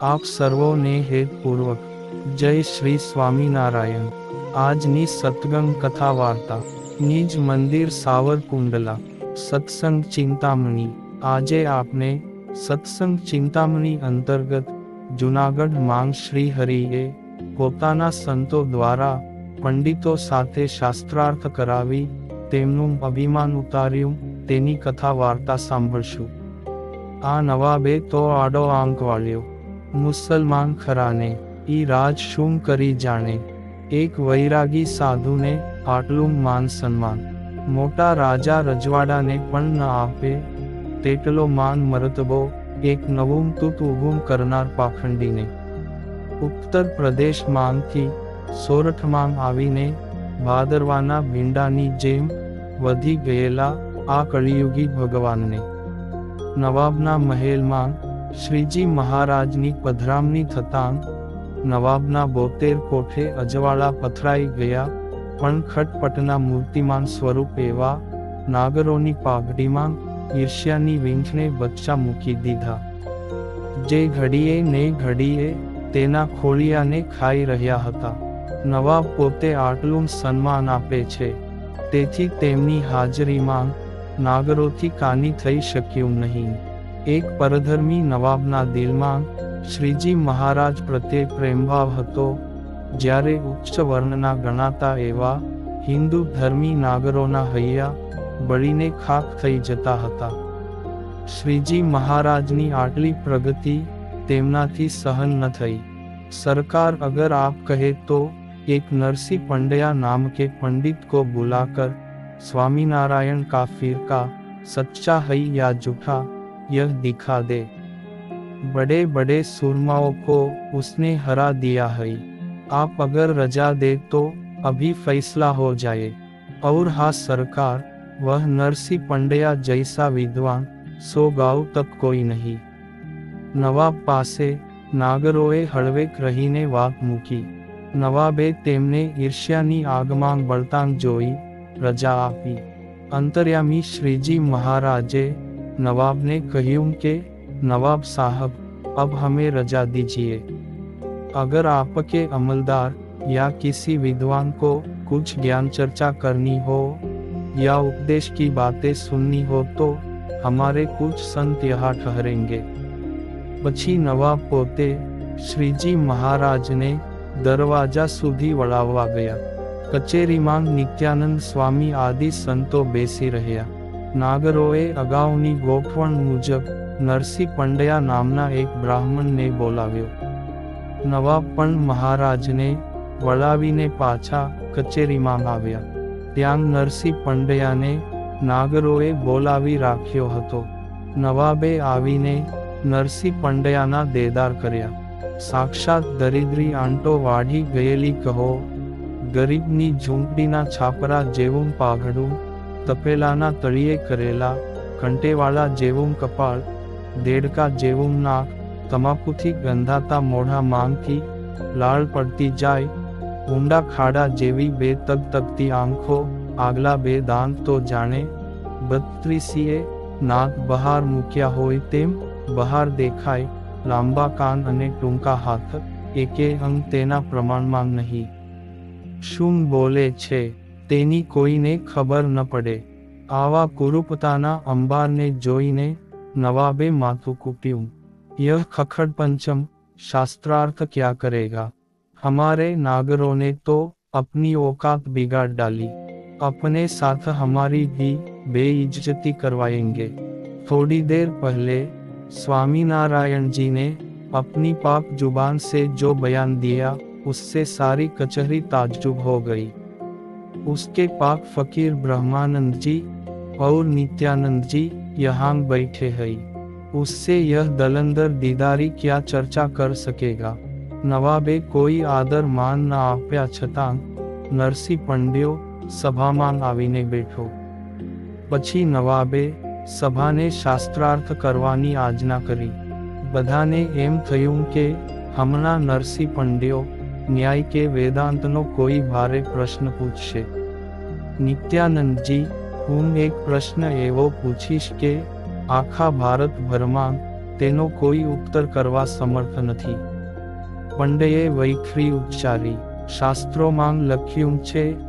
આપ સર્વોને હેતપૂર્વક જય શ્રી સ્વામિનારાયણ. આજની સતગંગ કથા વાર્તા. નિજ મંદિર સાવરકુંડલા. સત્સંગ ચિંતામણી. આજે આપને સત્સંગ ચિંતામણી અંતર્ગત જુનાગઢ માંગ શ્રી હરિએ પોતાના સંતો દ્વારા પંડિતો સાથે શાસ્ત્રાર્થ કરાવી તેમનું અભિમાન ઉતાર્યું, તેની કથા વાર્તા સાંભળશું. આ નવાબે તો આડો આંક વાળ્યો. મુસલમાન ખરાને, ઈ રાજ શું કરી જાણે? એક વૈરાગી સાધુને આટલું માન સન્માન. મોટા રાજા રજવાડાને પણ ન આપે. તેટલો માન મરતબો એક નવું તૂત ઊભું કરનાર પાખંડીને. ઉત્તર પ્રદેશમાંથી સોરઠમાં આવીને ભાદરવાના ભીંડાની જેમ વધી ગયેલા આ કળિયુગી ભગવાનને. નવાબના મહેલમાં શ્રીજી મહારાજની પધરામણી થતાં નવાબના બોતેર કોઠે અજવાળા પથરાઈ ગયા, પણ ખટપટના મૂર્તિમાન સ્વરૂપ એવા નાગરોની પાઘડીમાં ઈર્ષ્યાની વીંઠને બચ્ચા મૂકી દીધા. જે ઘડીએ ને ઘડીએ તેના ખોળિયાને ખાઈ રહ્યા હતા. નવાબ પોતે આટલું સન્માન આપે છે, તેથી તેમની હાજરીમાં નાગરોથી કાની થઈ શક્યું નહીં. એક પરધર્મી નવાબના દિલમાં શ્રીજી મહારાજ પ્રત્યે પ્રેમભાવ હતો, જ્યારે ઉચ્ચ વર્ણના ગણાતા એવા હિન્દુ ધર્મી નાગરોના હૈયા બળીને ખાક થઈ જતા હતા. શ્રીજી મહારાજની આટલી પ્રગતિ તેમનાથી સહન ન થઈ. સરકાર અગર આપ કહે તો એક નરસિંહ પંડ્યા નામ કે પંડિત કો બુલાકર, સ્વામિનારાયણ કા ફિરકા, સચ્ચા હૈ યા જૂઠા यह दिखा दे बड़े बड़े सुरमाओं को उसने हरा दिया है आप अगर रजा दे तो अभी फैसला हो जाए और हाँ सरकार वह नरसी पंड्या जैसा विद्वान सो गांव तक कोई नहीं નવાબ પાસે નાગરોએ હળવેક રહીને વાત મૂકી નવાબે તેમને ઈર્ષ્યાની આગમાં બળતાંગ જોઈ રજા આપી અંતર્યામી શ્રીજી મહારાજે નવાબને કહ્યું કે નવાબ સાહબ अब हमें रजा दीजिए अगर आपके अमलदार या किसी विद्वान को कुछ ज्ञान चर्चा करनी हो या उपदेश की बातें सुननी हो तो हमारे कुछ संत यहाँ ठहरेंगे પછી નવાબ પોતે શ્રીજી મહારાજને દરવાજા સુધી વળાવવા ગયા કચેરીમાં નિત્યાનંદ સ્વામી આદિ સંતો બેસી રહ્યા નાગરોએ અગાઉની ગોઠવણ મુજબ નરસિંહ પંડ્યા નામના એક બ્રાહ્મણને બોલાવ્યો. નવાબ પણ મહારાજને વળાવીને પાછા કચેરીમાં આવ્યા. ત્યાં નરસિંહ પંડ્યાને નાગરોએ બોલાવી રાખ્યો હતો. નવાબે આવીને નરસિંહ પંડ્યાના દેદાર કર્યા. સાક્ષાત દરિદ્રી આંટો વાઢી ગયેલી કહો, ગરીબની ઝૂંપડીના છાપરા જેવું પાઘડું તપેલાના તળિયે કરેલા કંટેવાળા જેવું કપાળ, દેડકા જેવું નાક, તમાકુથી ગંધાતા મોઢા માંગથી લાળ પડતી જાય, ઊંડા ખાડા જેવી બે તગ તગતી આંખો, આગલા બે દાંત તો જાણે બત્રીસીએ નાક બહાર મૂક્યા હોય તેમ બહાર દેખાય, લાંબા કાન અને ટૂંકા હાથ, એકે અંગ તેના પ્રમાણમાં નહીં. શું બોલે છે? તેની કોઈને ખબર ન પડે આવા કુરૂપતાના અંબારને જોઈને નવાબે માથું કૂટ્યું यह खखड़ पंचम शास्त्रार्थ क्या करेगा हमारे नागरों ने तो अपनी औकात बिगाड़ डाली अपने साथ हमारी भी बेइज्जती करवाएंगे थोड़ी देर पहले स्वामीनारायण जी ने अपनी पाक जुबान से जो बयान दिया उससे सारी कचहरी ताज्जुब हो गई उसके पाक फकीर ब्रह्मानंद जी और नित्यानंद जी यहाँ बैठे हैं उससे यह दलंदर दीदारी क्या चर्चा कर सकेगा નવાબે કોઈ આદર માન ના આપ્યા છતાં નરસિંહ પંડ્યો સભામાં આવીને બેઠો પછી નવાબે સભાને શાસ્ત્રાર્થ કરવાની આજ્ઞા કરી બધાને એમ થયું કે હમણાં નરસિંહ પંડ્યો ન્યાય કે વેદાંતનો કોઈ ભારે પ્રશ્ન પૂછશે. નિત્યાનંદજી, હું એક પ્રશ્ન એવો પૂછીશ કે, આખા ભારતભરમાં તેનો કોઈ ઉત્તર કરવા સમર્થ નથી. પંડ્યએ વૈખરી ઉચ્ચારી, શાસ્ત્રોમાં લખ્યું છે,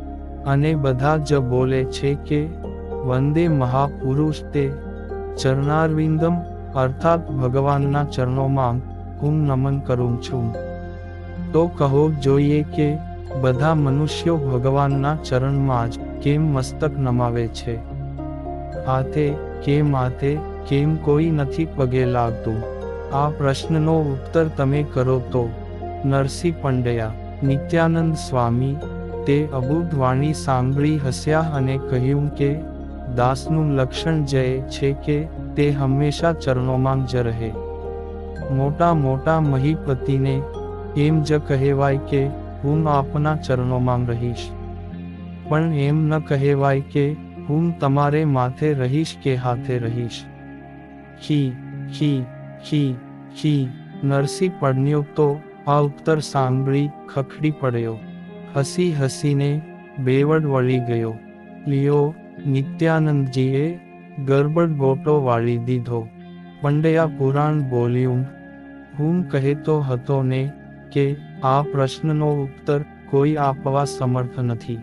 અને બધા જ બોલે છે કે, વંદે મહાપુરુષ તે, ચરણારવિંદમ, અર્થાત ભગવાનના ચરણોમાં હું નમન કરું છું. તો કહો જોઈએ કે, બધા મનુષ્યો ભગવાનના ચરણમાં જ કેમ મસ્તક નમાવે છે? આતે, કેમ આતે, કેમ કોઈ નથી પગે લાગતું? આ પ્રશ્નનો ઉત્તર તમે કરો તો. નરસિંહ પંડ્યા, નિત્યાનંદ સ્વામી, તે અબુધ વાણી સાંભળી હસ્યા અને કહ્યું કે, દાસનું લક્ષણ જય છે કે, તે હંમેશા ચરણોમાં જ રહે. મોટા મોટા મહીપતિને એમ જ કહેવાય કે, હું આપના ચરણોમાં રહીશ. પણ એમ ન કહેવાય કે, હું તમારે માથે રહીશ કે હાથે રહીશ. ખી ખી ખી ખી, નરસી પડન્યો તો, આ ઉત્તર સાંભળી ખખડી પડ્યો. હસી હસીને, બેવડ વળી ગયો. લિયો, નિત્યાનંદજીએ, ગરબડ ગોટો વાળી દીધો. પંડયા પુરાણ બોલ્યું, હું કહેતો હતો ને કે આ પ્રશ્નનો ઉત્તર કોઈ આપવા સમર્થ નથી.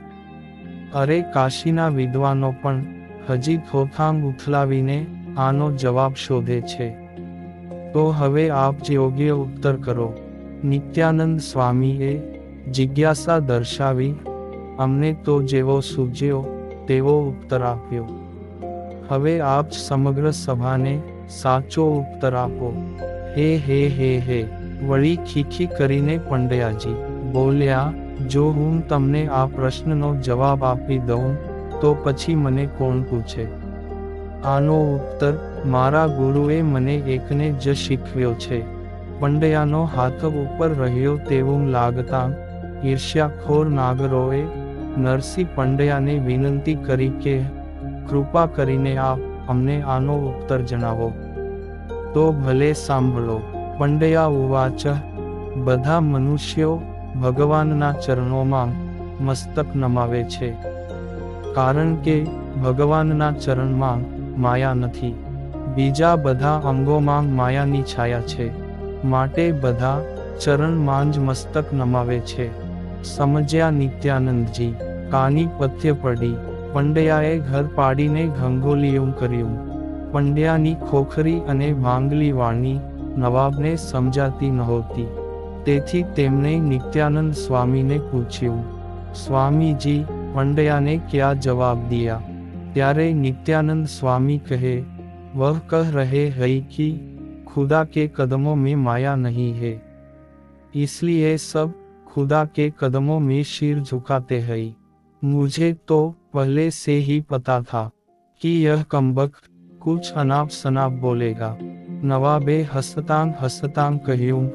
અરે કાશીના વિદ્વાનો પણ હજી થોથાંગ ઉથલાવીને આનો જવાબ શોધે છે. તો હવે આપ યોગ્ય ઉત્તર કરો. નિત્યાનંદ સ્વામીએ જિજ્ઞાસા દર્શાવી, અમને તો જેવો સૂજ્યો તેવો ઉત્તર આપ્યો. હવે આપ સમગ્ર સભાને સાચો ઉત્તર આપો. હે હે હે હે. વળી ખીખી કરીને પંડ્યાજી, બોલ્યા, જો હું તમને આ પ્રશ્નનો જવાબ આપી દઉં, તો પછી મને કોણ પૂછે? આનો ઉત્તર મારા ગુરુએ મને એકને જ શીખવ્યો છે. પંડ્યાનો હાથ ઉપર રહ્યો તેવું લાગતા ઈર્ષ્યાખોર નાગરોએ નરસિંહ પંડ્યાને વિનંતી કરી કે, કૃપા કરીને આપ અમને આનો ઉત્તર જણાવો. તો ભલે, સાંભળો. પંડ્યા ઉવાચ, બધા મનુષ્યો ભગવાનના ચરણોમાં મસ્તક નમાવે છે. કારણ કે ભગવાનના ચરણમાં માયા નથી. બીજા બધા અંગોમાં માયાની છાયા છે. માટે બધા ચરણમાં જ મસ્તક નમાવે છે. સમજ્યા નિત્યાનંદજી, કાની પથ્ય પડી, પંડ્યાએ ઘર પાડીને ઘંગોલિયું કર્યું. પંડ્યાની ખોખરી અને ભાંગલી વાણી નવાબને સમજાતી નહોતી તેથી તેમણે નિત્યાનંદ સ્વામીને પૂછ્યું સ્વામીજી પંડ્યાને ક્યાં જવાબ દિયા ત્યારે નિત્યાનંદ સ્વામી કહે વહ કહ રહે હૈ कि खुदा के कदमों में माया नहीं है इसलिए सब खुदा के कदमों में सिर झुकाते हैं मुझे तो पहले से ही पता था कि यह कम्बक कुछ अनाप शनाप बोलेगा नवाबे हंसतांग हंसतांग कहूं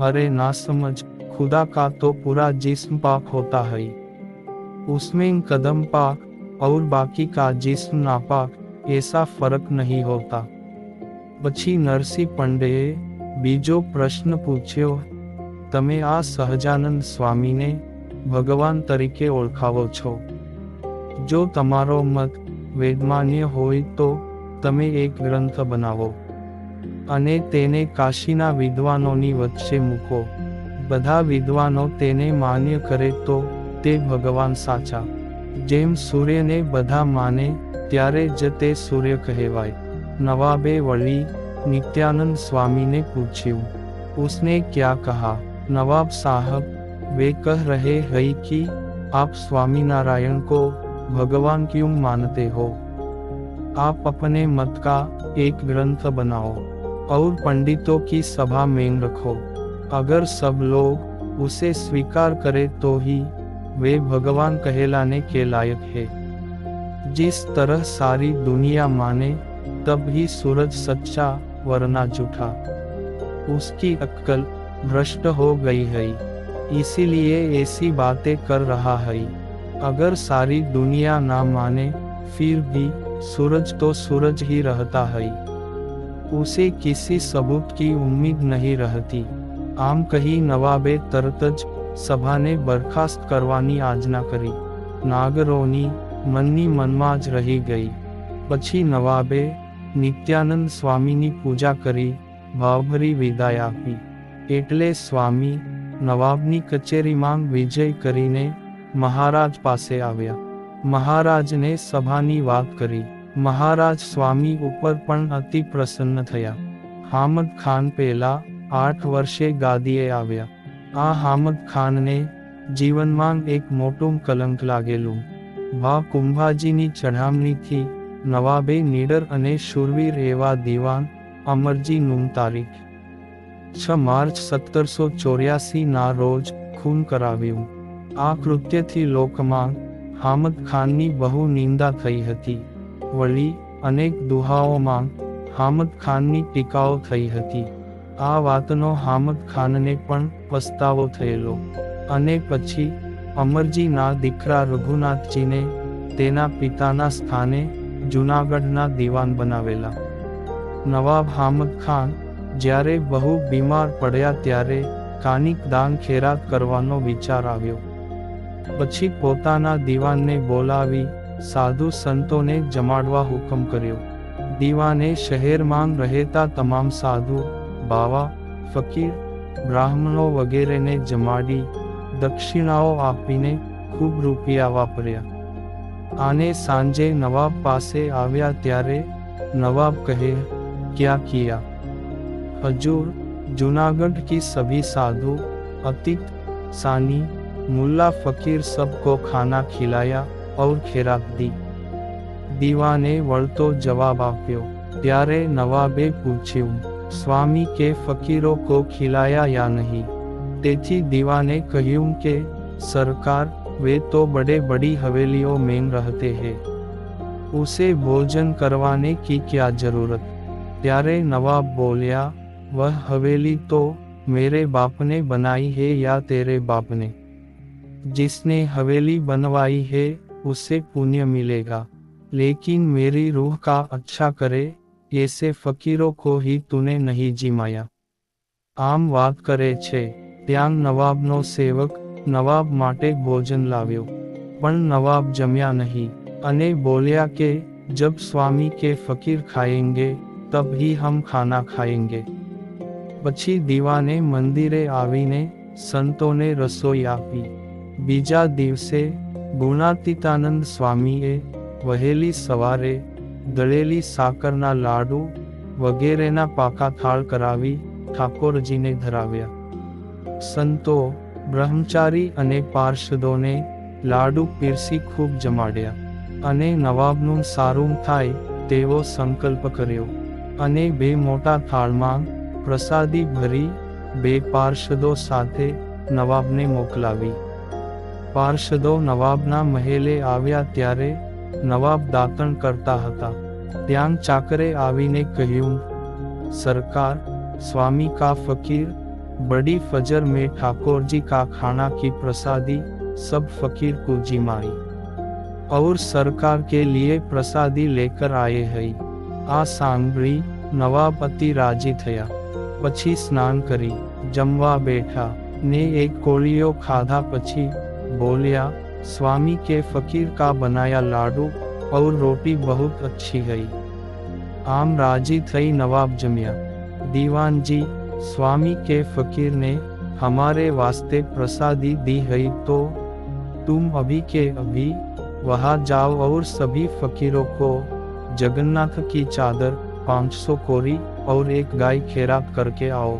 अरे ना समझ खुदा का तो पूरा जिस्म पाक होता है उसमें कदम पाक और बाकी का जिस्म नापाक ऐसा फर्क नहीं होता પછી નરસિંહ પંડેએ બીજો પ્રશ્ન પૂછ્યો તમે આ સહજાનંદ સ્વામીને ભગવાન તરીકે ઓળખાવો છો જો તમારો મત વેદમાન્ય હોય તો તમે એક ગ્રંથ બનાવો અને તેને કાશીના વિદ્વાનોની વચ્ચે મૂકો. બધા વિદ્વાનો તેને માન્ય કરે તો તે ભગવાન સાચા. જેમ સૂર્યને બધા માને, ત્યારે જ તે સૂર્ય કહેવાય. નવાબે વળી નિત્યાનંદ સ્વામીને પૂછ્યું, ઉસને ક્યાં કહા? નવાબ સાહબ, વે કહ રહે हैं કે આપ સ્વામિનારાયણ કો ભગવાન क्यों માનતે હો? આપ અપને મત કા એક ગ્રંથ બનાવો. और पंडितों की सभा में रखो। अगर सब लोग उसे स्वीकार करे तो ही वे भगवान कहलाने के लायक है। जिस तरह सारी दुनिया माने, तब ही सूरज सच्चा वरना झूठा। उसकी अक्कल भ्रष्ट हो गई है। इसीलिए ऐसी बातें कर रहा है। अगर सारी दुनिया ना माने, फिर भी सूरज तो सूरज ही रहता है। उसे किसी सबूत की उम्मीद नहीं रहती આમ કહી નવાબે તરત જ સભાને બરખાસ્ત કરવાની આજ્ઞા કરી નાગરોની મનની મનમાં જ રહી ગઈ પછી નવાબે નિત્યાનંદ સ્વામીની પૂજા કરી ભાવભરી વિદાય આપી એટલે સ્વામી નવાબની કચેરીમાં વિજય કરીને મહારાજ પાસે આવ્યા મહારાજને સભાની વાત કરી મહારાજ સ્વામી ઉપર પણ અતિ પ્રસન્ન થયા. હામદ ખાન પહેલા આઠ વર્ષે ગાદીએ આવ્યા. આ હામદ ખાનને જીવનમાં એક મોટું કલંક લાગેલું. વા કુંભાજીની ચઢામણીથી નવાબે નીડર અને શૂરવીર એવા દિવાન અમરજીનું તારીખ. છ માર્ચ સત્તરસો ચોર્યાસીના રોજ ખૂન કરાવ્યું. આ કૃત્યથી લોકમાં હામદ ખાનની બહુ નિંદા થઈ હતી. વળી અનેક દુહાઓમાં હામદ ખાનની ટીકાઓ થઈ હતી. આ વાતનો હામદ ખાનને પણ પસ્તાવો થયેલો. અને પછી અમરજીના દીકરા રઘુનાથજીને તેના પિતાના સ્થાને જૂનાગઢના દીવાન બનાવેલા. નવાબ હામદ ખાન જ્યારે બહુ બીમાર પડ્યા ત્યારે કાનિક દાન ખેરાત કરવાનો વિચાર આવ્યો. પછી પોતાના દીવાનને બોલાવી સાધુ સંતોને જમાડવા હુકમ કર્યો દીવાને શહેરમાં રહેતા તમામ સાધુ બાવા ફકીર બ્રાહ્મણો વગેરેને જમાડી દક્ષિણાઓ આપીને ખૂબ રૂપિયા વાપર્યા આને સાંજે નવાબ પાસે આવ્યા ત્યારે નવાબ કહે ક્યાં કિયા હજૂર जूनागढ़ की सभी साधु अतीत सानी मुल्ला फकीर सबको खाना खिलाया और खैरात दी દીવાને વળતો જવાબ આપ્યો ત્યારે નવાબે પૂછ્યું સ્વામી કે ફકીરો કો ખિલાયા યા નહીં તેથી દીવાને કહ્યું કે સરકાર वे तो बड़े बड़ी हवेलियों में रहते हैं उसे भोजन करवाने की क्या जरूरत ત્યારે નવાબ બોલ્યા वह हवेली तो मेरे बाप ने बनाई है या तेरे बाप ने जिसने हवेली बनवाई है उसे पुण्य मिलेगा। लेकिन मेरी रूह का अच्छा करे, ऐसे फकीरों को ही तूने नहीं जिमाया। आम बात करे छे ध्यान नवाब नो सेवक, नवाब माटे भोजन लाव्यो। पण नवाब जमया नहीं, अने बोलिया के, जब स्वामी के फकीर खाएँगे, तब ही हम खाना खाएँगे। पछी दीवाने मंदिरे आवीने, संतों ने रसोई आपी। बीजा दिवसे ગુણાતીતાનંદ સ્વામીએ વહેલી સવારે દળેલી સાકરના લાડુ વગેરેના પાકા થાળ કરાવી ઠાકોરજીને ધરાવ્યા. સંતો, બ્રહ્મચારી અને પાર્ષદોને લાડુ પીરસી ખૂબ જમાડ્યા અને નવાબનું સારું થાય તેવો સંકલ્પ કર્યો અને બે મોટા થાળમાં પ્રસાદી ભરી બે પાર્ષદો સાથે નવાબને મોકલાવી. પાર્ષદો નવાબના મહેલે આવ્યા ત્યારે નવાબ દાતણ કરતા હતા ત્યાં ચાકરે આવીને કહ્યું સરકાર स्वामी का फकीर बड़ी फजर में ठाकुर जी का खाना की प्रसादी सब फकीर को जिमाई और सरकार के लिए प्रसादी लेकर आए है આ સાંભળી નવાબ અતિ રાજી થયા પછી સ્નાન કરી જમવા બેઠા ને એક કોળીઓ ખાધા પછી बोलिया, स्वामी के फकीर का बनाया लाडू और रोटी बहुत अच्छी गई आम राज़ी थई नवाब जमिया। दीवान जी, स्वामी के फकीर ने हमारे वास्ते प्रसादी दी गई तो तुम अभी के अभी वहाँ जाओ और सभी फकीरों को जगन्नाथ की चादर 500 कोरी और एक गाय खेराब करके आओ।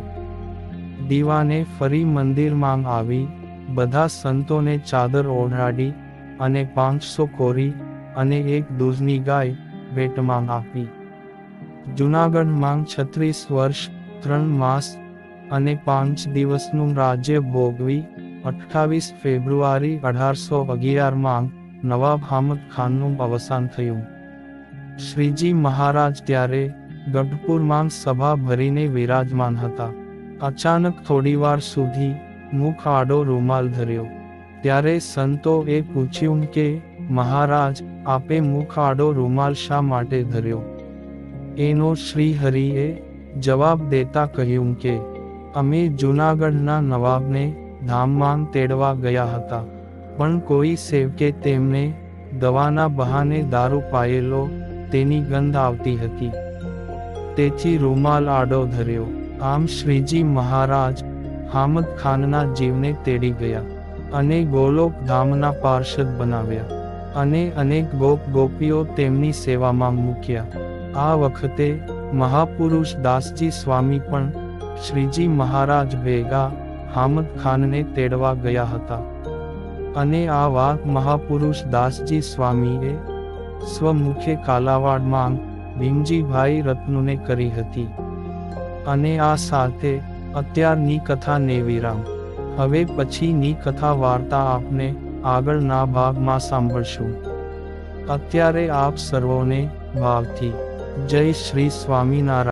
दीवाने फरी मंदिर मांग आवी। બધા સંતોને ચાદર ઓઢાડી અને પાંચસો કોરી અને એક દૂધની ગાય ભેટમાં આપી. જૂનાગઢમાં છત્રીસ વર્ષ, ત્રણ માસ અને પાંચ દિવસનું રાજ્ય ભોગવી અઠ્ઠાવીસ ફેબ્રુઆરી અઢારસો અગિયારમાં નવાબ હામદ ખાનનું અવસાન થયું. શ્રીજી મહારાજ ત્યારે ગઢપુરમાં સભા ભરીને વિરાજમાન હતા. અચાનક થોડીવાર સુધી મુખ આડો રૂમાલ ધર્યો. ત્યારે સંતોએ પૂછ્યું કે, મહારાજ, આપે મુખ આડો રૂમાલ શા માટે ધર્યો? એનો શ્રી હરિએ જવાબ દેતા કહ્યું કે, અમે જૂનાગઢના નવાબને ધામમાં તેડવા ગયા હતા. પણ કોઈ સેવકે તેમને દવાના બહાને દારૂ પાયેલો તેની ગંધ આવતી હતી. તેથી રૂમાલ આડો ધર્યો. આમ શ્રીજી મહારાજ હામદ ખાનના જીવને તેડી ગયા અને ગોલોક ધામના પાર્ષદ બનાવ્યા અને અનેક ગોપ ગોપીઓ તેમની સેવામાં મૂક્યા. આ વખતે મહાપુરુષ દાસજી સ્વામી પણ શ્રીજી મહારાજ ભેગા હામદ ખાનને તેડવા ગયા હતા. અને આ વાત મહાપુરુષ દાસજી સ્વામીએ સ્વમુખે કાલાવાડમાં ભીમજીભાઈ રત્નુને કરી હતી. અને આ સાથે અત્યારની કથા ને વિરામ. હવે પછીની કથા વાર્તા આપને આગળના ભાગમાં સાંભળશું. અત્યારે આપ સર્વોને ભાવથી. જય શ્રી સ્વામિનારાયણ.